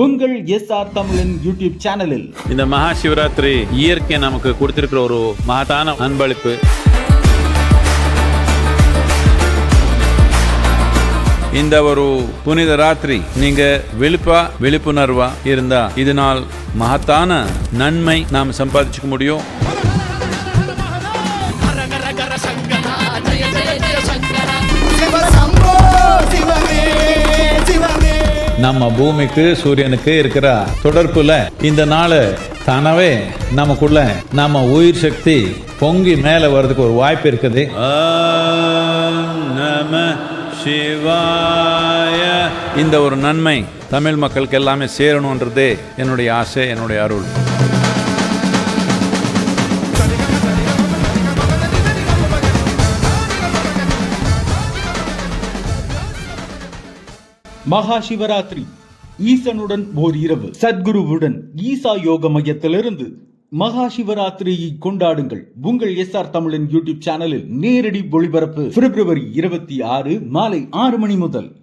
உங்கள் S R தமிழன் YouTube சேனலில். இந்த மகா சிவராத்திரி இயற்கை நமக்கு கொடுத்திருக்கிற ஒரு மகத்தான அன்பளிப்பு. இந்த ஒரு புனித ராத்திரி நீங்க விழிப்பா விழிப்புணர்வா இருந்தா இதனால் மகத்தான நன்மை நாம் சம்பாதிச்சுக்க முடியும். శంభో நம்ம பூமிக்கு சூரியனுக்கு இருக்கிற தொடர்புல இந்த நாள் தனவே நமக்குள்ள நம்ம உயிர் சக்தி பொங்கி மேல வர்றதுக்கு ஒரு வாய்ப்பு இருக்குது. நம சிவாய. இந்த ஒரு நன்மை தமிழ் மக்களுக்கு எல்லாமே சேரணுன்றதே என்னுடைய ஆசை என்னுடைய அருள். மகா சிவராத்திரி ஈசனுடன் ஓர் இரவு. சத்குருவுடன் ஈசா யோக மையத்திலிருந்து மகா சிவராத்திரியை கொண்டாடுங்கள். உங்கள் எஸ் ஆர் தமிழின் யூடியூப் சேனலில் நேரடி ஒளிபரப்பு பிப்ரவரி இருபத்தி ஆறு மாலை ஆறு மணி முதல்.